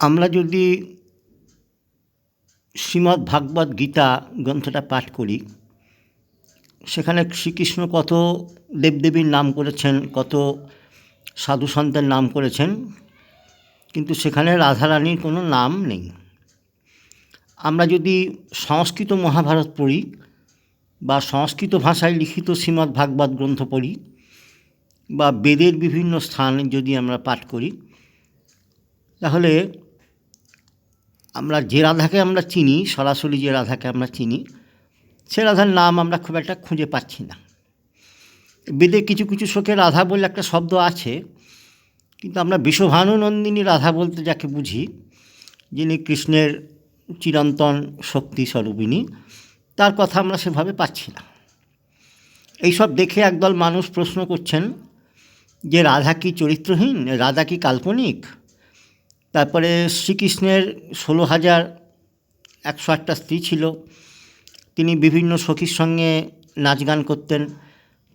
আমরা যদি শ্রীমদ্ ভাগবত গীতা গ্রন্থটা পাঠ করি, সেখানে শ্রীকৃষ্ণ কত দেবদেবীর নাম করেছেন, কত সাধু সন্তের নাম করেছেন, কিন্তু সেখানে রাধারানীর কোনো নাম নেই। আমরা যদি সংস্কৃত মহাভারত পড়ি বা সংস্কৃত ভাষায় লিখিত শ্রীমদ্ ভাগবত গ্রন্থ পড়ি বা বেদের বিভিন্ন স্থান যদি আমরা পাঠ করি, তাহলে আমরা যে রাধাকে আমরা চিনি, সরাসরি যে রাধাকে আমরা চিনি, সে রাধার নাম আমরা খুব একটা খুঁজে পাচ্ছি না। বেদে কিছু কিছু শোকে রাধা বলে একটা শব্দ আছে, কিন্তু আমরা বিশ্বভানুনন্দিনী রাধা বলতে যাকে বুঝি, যিনি কৃষ্ণের চিরন্তন শক্তি স্বরূপিণী, তার কথা আমরা সেভাবে পাচ্ছি না। এইসব দেখে একদল মানুষ প্রশ্ন করছেন যে রাধা কি চরিত্রহীন, রাধা কি কাল্পনিক? তারপরে শ্রীকৃষ্ণের ষোলো হাজার একশো আটটা স্ত্রী ছিল। তিনি বিভিন্ন সখীর সঙ্গে নাচ গান করতেন।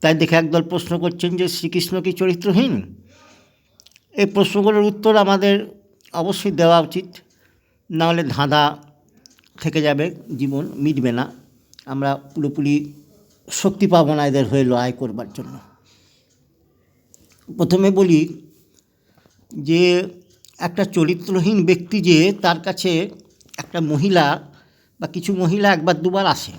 তাই দেখে একদল প্রশ্ন করছেন যে, শ্রীকৃষ্ণ কি চরিত্রহীন? এই প্রশ্নগুলোর উত্তর আমাদের অবশ্যই দেওয়া উচিত। নাহলে ধাঁধা থেকে যাবে জীবন, মিটবে না। আমরা পুরোপুরি শক্তি পাবো না এদের হয়ে লড়াই করবার জন্য। প্রথমে বলি যে একটা চরিত্রহীন ব্যক্তি যে তার কাছে একটা মহিলা বা কিছু মহিলা একবার দুবার আসে,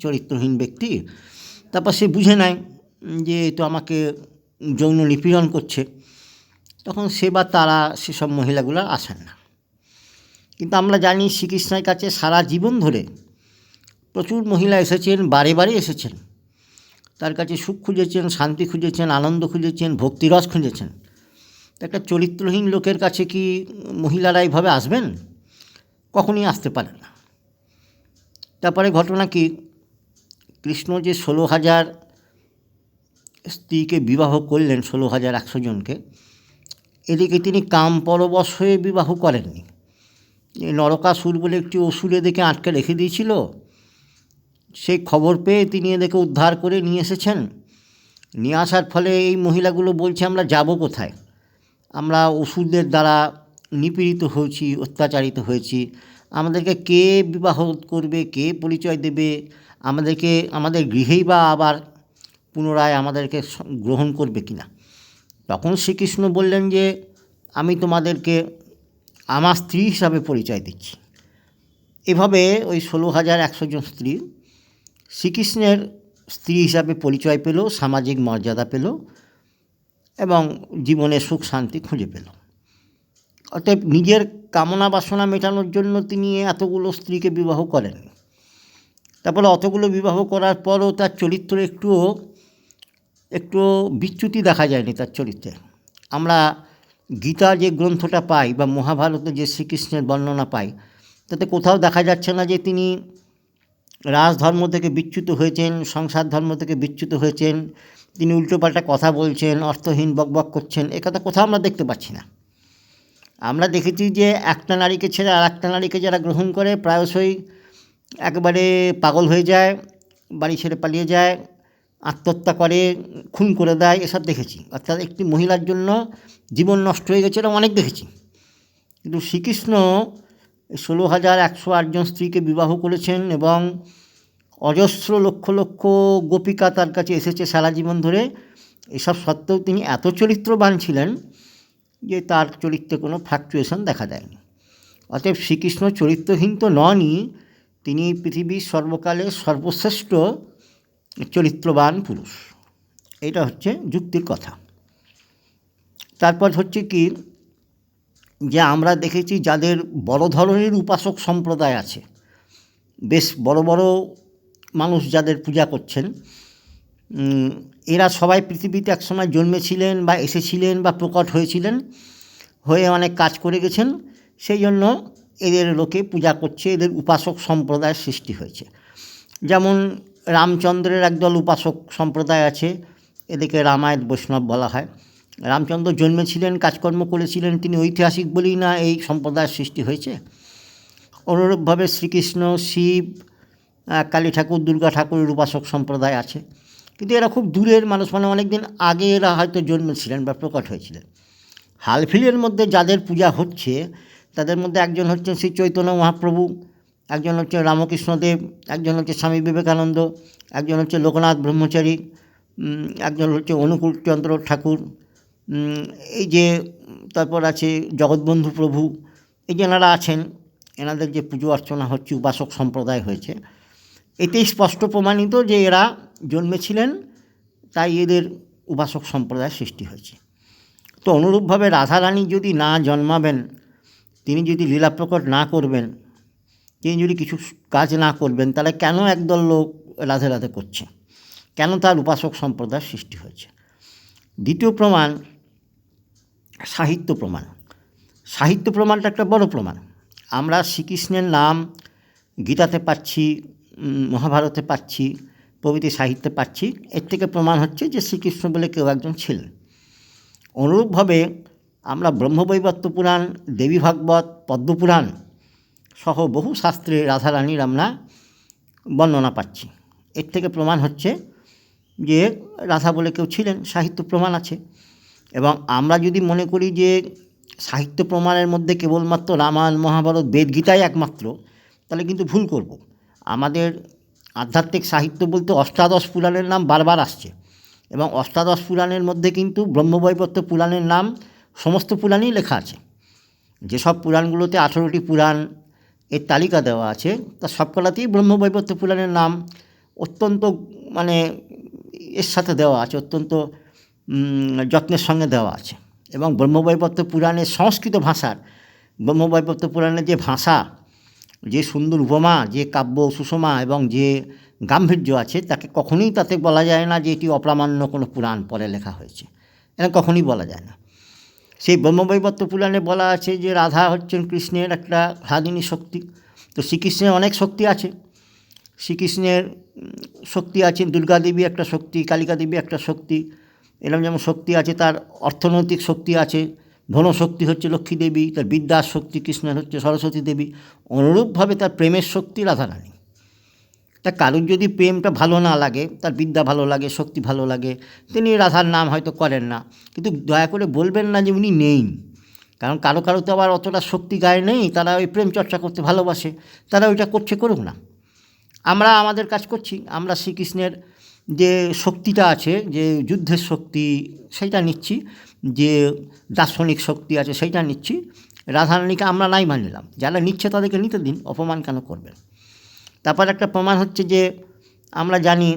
চরিত্রহীন ব্যক্তি। তারপর সে বুঝে নেয় যে তো আমাকে যৌন নিপীড়ন করছে। তখন সে বা তারা সেসব মহিলাগুলো আসেন না। কিন্তু আমরা জানি শ্রীকৃষ্ণের কাছে সারা জীবন ধরে প্রচুর মহিলা এসেছেন, বারে বারে এসেছেন। তার কাছে সুখ খুঁজেছেন, শান্তি খুঁজেছেন, আনন্দ খুঁজেছেন, ভক্তিরস খুঁজেছেন। একটা চরিত্রহীন লোকের কাছে কি মহিলারা এইভাবে আসবেন? কখনই আসতে পারেন না। তারপরে ঘটনা কি? কৃষ্ণ যে ষোলো হাজার স্ত্রীকে বিবাহ করলেন, ষোলো হাজার একশো জনকে, এদিকে তিনি কাম পরবশ হয়ে বিবাহ করেননি। নরকাসুর বলে একটি অসুর এদিকে আটকে রেখে দিয়েছিল। সেই খবর পেয়ে তিনি এদেরকে উদ্ধার করে নিয়ে এসেছেন। নিয়ে আসার ফলে এই মহিলাগুলো বলছে, আমরা যাব কোথায়? আমরা ওষুধের দ্বারা নিপীড়িত হয়েছি, অত্যাচারিত হয়েছি। আমাদেরকে কে বিবাহ করবে, কে পরিচয় দেবে? আমাদেরকে, আমাদের গৃহেই বা আবার পুনরায় আমাদেরকে গ্রহণ করবে কি না? তখন শ্রীকৃষ্ণ বললেন যে, আমি তোমাদেরকে আমার স্ত্রী হিসাবে পরিচয় দিচ্ছি। এভাবে ওই ষোলো হাজার একশো জন স্ত্রী শ্রীকৃষ্ণের স্ত্রী হিসাবে পরিচয় পেল, সামাজিক মর্যাদা পেল এবং জীবনে সুখ, শান্তি খুঁজে পেল অতএব নিজের কামনা, বাসনা মেটানোর জন্য তিনি এতগুলো স্ত্রীকে বিবাহ করেন। তারপরে অতগুলো বিবাহ করার পরও তার চরিত্র একটুও একটু বিচ্যুতি দেখা যায়নি তার চরিত্রে। আমরা গীতা যে গ্রন্থটা পাই বা মহাভারতে যে শ্রীকৃষ্ণের বর্ণনা পাই, তাতে কোথাও দেখা যাচ্ছে না যে তিনি রাজধর্ম থেকে বিচ্যুত হয়েছেন, সংসার ধর্ম থেকে বিচ্যুত হয়েছেন তিনি উল্টোপাল্টা কথা বলছেন, অর্থহীন বকবক করছেন, এ কথা কোথাও আমরা দেখতে পাচ্ছি না। আমরা দেখেছি যে একটা নারীকে ছেড়ে আর একটা নারীকে যারা গ্রহণ করে, প্রায়শই একবারে পাগল হয়ে যায়, বাড়ি ছেড়ে পালিয়ে যায়, আত্মহত্যা করে, খুন করে দেয়, এসব দেখেছি। অর্থাৎ একটি মহিলার জন্য জীবন নষ্ট হয়ে গেছে অনেক দেখেছি। কিন্তু শ্রীকৃষ্ণ ষোলো হাজার একশো আটজন স্ত্রীকে বিবাহ করেছেন এবং অজস্র লক্ষ লক্ষ গোপিকা তার কাছে এসেছে সারা জীবন ধরে। এসব সত্ত্বেও তিনি এত চরিত্রবান ছিলেন যে তার চরিত্রে কোনো ফ্ল্যাকচুয়েশন দেখা দেয়নি অতএব শ্রীকৃষ্ণ চরিত্রহীন তো ননই, তিনি পৃথিবীর সর্বকালের সর্বশ্রেষ্ঠ চরিত্রবান পুরুষ। এটা হচ্ছে যুক্তির কথা। তারপর হচ্ছে কি, যে আমরা দেখেছি যাদের বড় ধরনের উপাসক সম্প্রদায় আছে, বেশ বড় বড় মানুষ যাদের পূজা করছেন এরা সবাই পৃথিবীতে একসময় জন্মেছিলেন বা এসেছিলেন বা প্রকট হয়েছিলেন, হয়ে অনেক কাজ করে গেছেন, সেই জন্য এদের লোকে পূজা করছে, এদের উপাসক সম্প্রদায়ের সৃষ্টি হয়েছে। যেমন রামচন্দ্রের একদল উপাসক সম্প্রদায় আছে, এদেরকে রামায়ণ, বৈষ্ণব বলা হয়। রামচন্দ্র জন্মেছিলেন, কাজকর্ম করেছিলেন, তিনি ঐতিহাসিক বলেই না এই সম্প্রদায়ের সৃষ্টি হয়েছে। অনুরূপভাবে শ্রীকৃষ্ণ, শিব কালী ঠাকুর, দুর্গা ঠাকুরের উপাসক সম্প্রদায় আছে। কিন্তু এরা খুব দূরের মানুষ মানে অনেক দিন আগে এরা হয়তো জন্মেছিলেন বা প্রকট হয়েছিলেন। হালফিলের মধ্যে যাদের পূজা হচ্ছে, তাদের মধ্যে একজন হচ্ছেন শ্রী চৈতন্য মহাপ্রভু, একজন হচ্ছে রামকৃষ্ণদেব, একজন হচ্ছে স্বামী বিবেকানন্দ, একজন হচ্ছে লোকনাথ ব্রহ্মচারী একজন হচ্ছে অনুকূলচন্দ্র ঠাকুর এই যে তারপর আছে জগৎবন্ধু প্রভু, এই যেনারা আছেন, এনাদের যে পুজো অর্চনা হচ্ছে, উপাসক সম্প্রদায় হয়েছে। এতেই স্পষ্ট প্রমাণিত যে এরা জন্মেছিলেন, তাই এদের উপাসক সম্প্রদায় সৃষ্টি হয়েছে। তো অনুরূপভাবে রাধারানী যদি না জন্মাবেন, তিনি যদি লীলা প্রকট না করবেন, তিনি যদি কিছু কাজ না করবেন, তাহলে কেন একদল লোক রাধে রাধে করছে? কেন তার উপাসক সম্প্রদায় সৃষ্টি হয়েছে? দ্বিতীয় প্রমাণ, সাহিত্য প্রমাণ। সাহিত্য প্রমাণটা একটা বড় প্রমাণ। আমরা শ্রীকৃষ্ণের নাম গীতাতে পাচ্ছি মহাভারতে পাচ্ছি, প্রভৃতি সাহিত্যে পাচ্ছি, এর থেকে প্রমাণ হচ্ছে যে শ্রীকৃষ্ণ বলে কেউ একজন ছিলেন। অনুরূপভাবে আমরা ব্রহ্মবৈবর্ত পুরাণ, দেবী ভাগবত পদ্মপুরাণ সহ বহু শাস্ত্রে রাধারানীর আমরা বর্ণনা পাচ্ছি। এর থেকে প্রমাণ হচ্ছে যে রাধা বলে কেউ ছিলেন, সাহিত্য প্রমাণ আছে। এবং আমরা যদি মনে করি যে সাহিত্য প্রমাণের মধ্যে কেবলমাত্র রামায়ণ, মহাভারত বেদ গীতাই একমাত্র, তাহলে কিন্তু ভুল করব। আমাদের আধ্যাত্মিক সাহিত্য বলতে অষ্টাদশ পুরাণের নাম বারবার আসছে এবং অষ্টাদশ পুরাণের মধ্যে কিন্তু ব্রহ্মবৈবর্ত পুরাণের নাম সমস্ত পুরাণেই লেখা আছে। যেসব পুরাণগুলোতে আঠেরোটি পুরাণ এর তালিকা দেওয়া আছে, তা সবকটাতেই ব্রহ্মবৈবর্ত পুরাণের নাম অত্যন্ত মানে এর সাথে দেওয়া আছে, অত্যন্ত যত্নের সঙ্গে দেওয়া আছে। এবং ব্রহ্মবৈবর্ত পুরাণের সংস্কৃত ভাষার, ব্রহ্মবৈবর্ত পুরাণের যে ভাষা যে সুন্দর উপমা, যে কাব্য সুষমা এবং যে গাম্ভীর্য আছে, তাকে কখনোই তাতে বলা যায় না যে এটি অপ্রামাণ্য কোনো পুরাণ পরে লেখা হয়েছে। এটা কখনোই বলা যায় না। সেই ব্রহ্মবৈবর্ত পুরাণে বলা আছে যে রাধা হচ্ছেন কৃষ্ণের একটা স্বাধীনী শক্তি। তো শ্রীকৃষ্ণের অনেক শক্তি আছে। শ্রীকৃষ্ণের শক্তি আছে, দুর্গা দেবী একটা শক্তি, কালিকা দেবী একটা শক্তি, এরকম যেমন শক্তি আছে, তার অর্থনৈতিক শক্তি আছে ধনশক্তি হচ্ছে লক্ষ্মী দেবী, তার বিদ্যার শক্তি কৃষ্ণের হচ্ছে সরস্বতী দেবী। অনুরূপভাবে তার প্রেমের শক্তি রাধারানী। তা কারুর যদি প্রেমটা ভালো না লাগে, তার বিদ্যা ভালো লাগে, শক্তি ভালো লাগে, তিনি রাধার নাম হয়তো করেন না। কিন্তু দয়া করে বলবেন না যে উনি নেই। কারণ কারও কারও তো আবার অতটা শক্তি গায়ে নেই, তারা ওই প্রেম চর্চা করতে ভালোবাসে, তারা ওইটা করছে করুক না। আমরা আমাদের কাজ করছি, আমরা শ্রীকৃষ্ণের যে শক্তিটা আছে, যে যুদ্ধের শক্তি, সেইটা নিচ্ছি। যে দার্শনিক শক্তি আছে সেইটা নিচ্ছি। রাধারানীকে আমরা নাই মানলাম। যারা নিচ্ছে তাদেরকে নিতে দিন, অপমান কেন করবেন? তারপর একটা প্রমাণ হচ্ছে যে আমরা জানি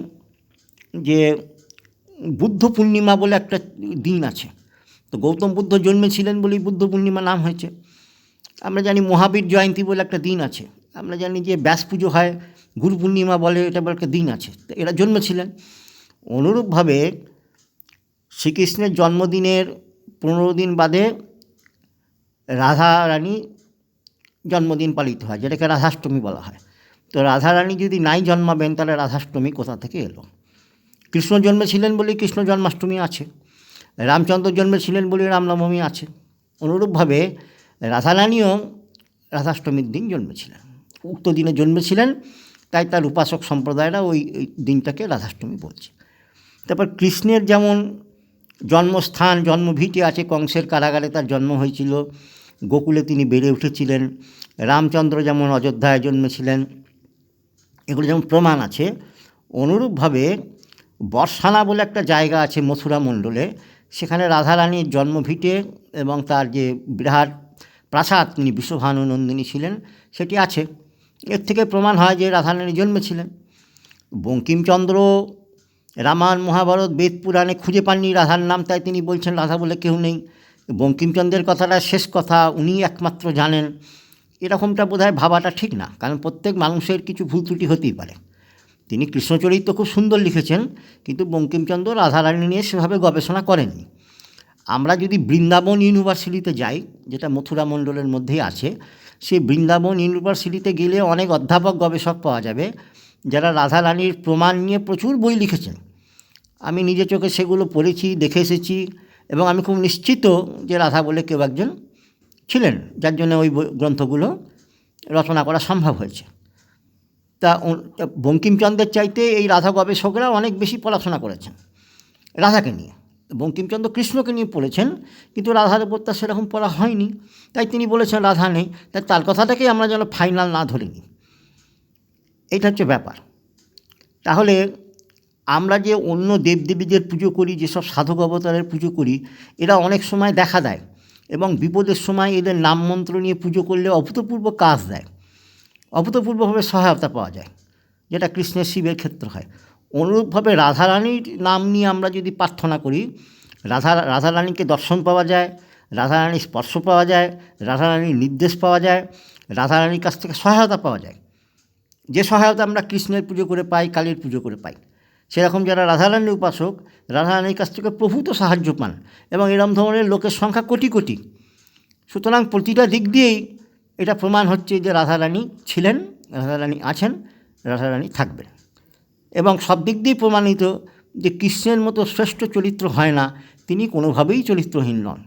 যে বুদ্ধ পূর্ণিমা বলে একটা দিন আছে। তো গৌতম বুদ্ধ জন্মেছিলেন বলেই বুদ্ধ পূর্ণিমা নাম হয়েছে। আমরা জানি মহাবীর জয়ন্তী বলে একটা দিন আছে। আমরা জানি যে ব্যাস পুজো হয়, গুরু পূর্ণিমা বলে এটা বলে একটা দিন আছে। তো এরা জন্মেছিলেন। অনুরূপভাবে শ্রীকৃষ্ণের জন্মদিনের পনেরো দিন বাদে রাধা রানী জন্মদিন পালিত হয়, যেটাকে রাধাষ্টমী বলা হয়। তো রাধারানী যদি নাই জন্মাবেন, তাহলে রাধাষ্টমী কোথা থেকে এলো? কৃষ্ণ জন্মেছিলেন বলেই কৃষ্ণ জন্মাষ্টমী আছে। রামচন্দ্র জন্মেছিলেন বলেই রামনবমী আছে। অনুরূপভাবে রাধারানীও রাধাষ্টমীর দিন জন্মেছিলেন। উক্ত দিনে জন্মেছিলেন, তাই তার উপাসক সম্প্রদায়রা ওই দিনটাকে রাধাষ্টমী বলছে। তারপর কৃষ্ণের যেমন জন্মস্থান জন্মভিটে আছে কংসের কারাগারে, তার জন্ম হয়েছিল। গোকুলে তিনি বেড়ে উঠেছিলেন। রামচন্দ্র যেমন অযোধ্যায় জন্মেছিলেন, এগুলো যেমন প্রমাণ আছে, অনুরূপভাবে বর্ষানা বলে একটা জায়গা আছে মথুরা মণ্ডলে। সেখানে রাধারানীর জন্মভিটে এবং তার যে বিরাট প্রাসাদ, তিনি বিশ্বভানু নন্দিনী ছিলেন, সেটি আছে। এর থেকে প্রমাণ হয় যে রাধারানী জন্মেছিলেন। বঙ্কিমচন্দ্র রামায়ণ, মহাভারত, বেদ, পুরাণে খুঁজে পাননি রাধার নাম, তাই তিনি বলছেন, রাধা বলে কেউ নেই। বঙ্কিমচন্দ্রের কথাটা শেষ কথা উনি একমাত্র জানেন। এরকমটা বোধহয় ভাবাটা ঠিক না, কারণ প্রত্যেক মানুষের কিছু ভুল ত্রুটি হতেই পারে। তিনি কৃষ্ণচরিত্র খুব সুন্দর লিখেছেন, কিন্তু বঙ্কিমচন্দ্র রাধারানী নিয়ে সেভাবে গবেষণা করেননি। আমরা যদি বৃন্দাবন ইউনিভার্সিটিতে যাই, যেটা মথুরা মণ্ডলের মধ্যেই আছে, সেই বৃন্দাবন ইউনিভার্সিটিতে গেলে অনেক অধ্যাপক, গবেষক পাওয়া যাবে, যারা রাধারানীর প্রমাণ নিয়ে প্রচুর বই লিখেছেন। আমি নিজে চোখে সেগুলো পড়েছি, দেখে এসেছি এবং আমি খুব নিশ্চিত যে রাধা বলে কেউ একজন ছিলেন যার জন্য ওই গ্রন্থগুলো রচনা করা সম্ভব হয়েছে। তা বঙ্কিমচন্দ্রের চাইতে এই রাধা গবেষকরা অনেক বেশি পড়াশোনা করেছেন রাধাকে নিয়ে। বঙ্কিমচন্দ্র কৃষ্ণকে নিয়ে পড়েছেন কিন্তু রাধার উপর তার সেরকম পড়া হয়নি। তাই তিনি বলেছেন, রাধা নেই। তাই তার কথাটাকেই আমরা যেন ফাইনাল না ধরে নিই এইটা হচ্ছে ব্যাপার। তাহলে আমরা যে অন্য দেবদেবীদের পুজো করি, যেসব সাধক অবতারের পুজো করি, এরা অনেক সময় দেখা দেয় এবং বিপদের সময় এদের নাম মন্ত্র নিয়ে পুজো করলে অভূতপূর্ব কাজ দেয়। অভূতপূর্বভাবে সহায়তা পাওয়া যায়, যেটা কৃষ্ণের শিবের ক্ষেত্রে হয়। অনুরূপভাবে রাধারানীর নাম নিয়ে আমরা যদি প্রার্থনা করি, রাধা, রাধারানীকে দর্শন পাওয়া যায়, রাধারানীর স্পর্শ পাওয়া যায়, রাধারানীর নির্দেশ পাওয়া যায়, রাধারানীর কাছ থেকে সহায়তা পাওয়া যায়। যে সহায়তা আমরা কৃষ্ণের পুজো করে পাই, কালীর পুজো করে পাই। সেরকম যারা রাধারানীর উপাসক, রাধারানীর কাছ থেকে প্রভূত সাহায্য পান এবং এরম ধরনের লোকের সংখ্যা কোটি কোটি। সুতরাং প্রতিটা দিক দিয়েই এটা প্রমাণ হচ্ছে যে রাধারানী ছিলেন, রাধারানী আছেন, রাধারানী থাকবেন। এবং সব দিক দিয়েই প্রমাণিত যে কৃষ্ণের মতো শ্রেষ্ঠ চরিত্র হয় না, তিনি কোনোভাবেই চরিত্রহীন নন।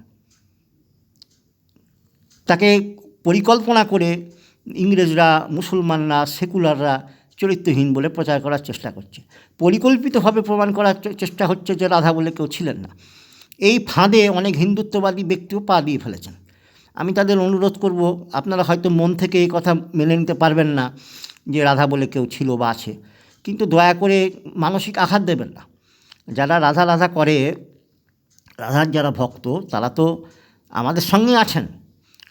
তাকে পরিকল্পনা করে ইংরেজরা, মুসলমানরা, সেকুলাররা চরিত্রহীন বলে প্রচার করার চেষ্টা করছে। পরিকল্পিতভাবে প্রমাণ করার চেষ্টা হচ্ছে যে রাধা বলে কেউ ছিলেন না। এই ফাঁদে অনেক হিন্দুত্ববাদী ব্যক্তিও পা দিয়ে ফেলেছেন। আমি তাদের অনুরোধ করব, আপনারা হয়তো মন থেকে এই কথা মেনে নিতে পারবেন না যে রাধা বলে কেউ ছিল বা আছে। কিন্তু দয়া করে মানসিক আঘাত দেবেন না। যারা রাধা রাধা করে, রাধার যারা ভক্ত, তারা তো আমাদের সঙ্গে আছেন।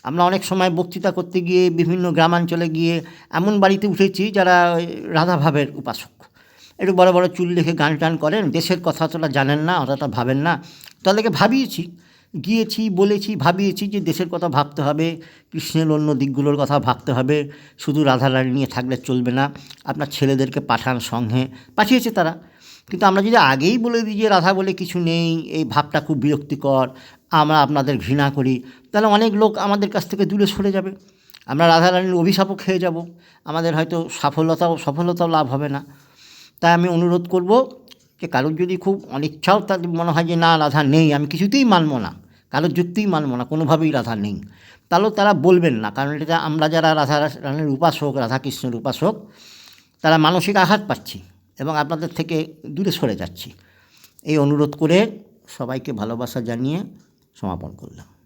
আমরা অনেক সময় বক্তৃতা করতে গিয়ে বিভিন্ন গ্রামাঞ্চলে গিয়ে এমন বাড়িতে উঠেছি যারা রাধাভাবের উপাসক। একটু বড় বড় চুল রেখে গান টান করেন, দেশের কথা তোরা জানেন না অতটা ভাবেন না। তাদেরকে ভাবিয়েছি, গিয়েছি, বলেছি, ভাবিয়েছি যে দেশের কথা ভাবতে হবে, কৃষ্ণের অন্য দিকগুলোর কথা ভাবতে হবে, শুধু রাধারানী নিয়ে থাকলে চলবে না, আপনার ছেলেদেরকে পাঠান সঙ্গে, পাঠিয়েছে তারা। কিন্তু আমরা যদি আগেই বলে দিই যে রাধা বলে কিছু নেই, এই ভাবটা খুব বিরক্তিকর, আমরা আপনাদের ঘৃণা করি, তাহলে অনেক লোক আমাদের কাছ থেকে দূরে সরে যাবে। আমরা রাধারানীর অভিশাপও খেয়ে যাব, আমাদের হয়তো সফলতাও সফলতাও লাভ হবে না। তাই আমি অনুরোধ করব যে কারোর যদি খুব অনিচ্ছাও তার মনে হয় যে না, রাধা নেই, আমি কিছুতেই মানব না, কারোর যুক্তিই মানব না, কোনোভাবেই রাধা নেই। তাহলেও তারা বলবেন না, কারণ এটা আমরা যারা রাধা রানীর উপাসক, রাধাকৃষ্ণের উপাসক, তারা মানসিক আঘাত পাচ্ছি। এবং আপনাদের থেকে দূরে সরে যাচ্ছি। এই অনুরোধ করে সবাইকে ভালোবাসা জানিয়ে সমাপন করলাম।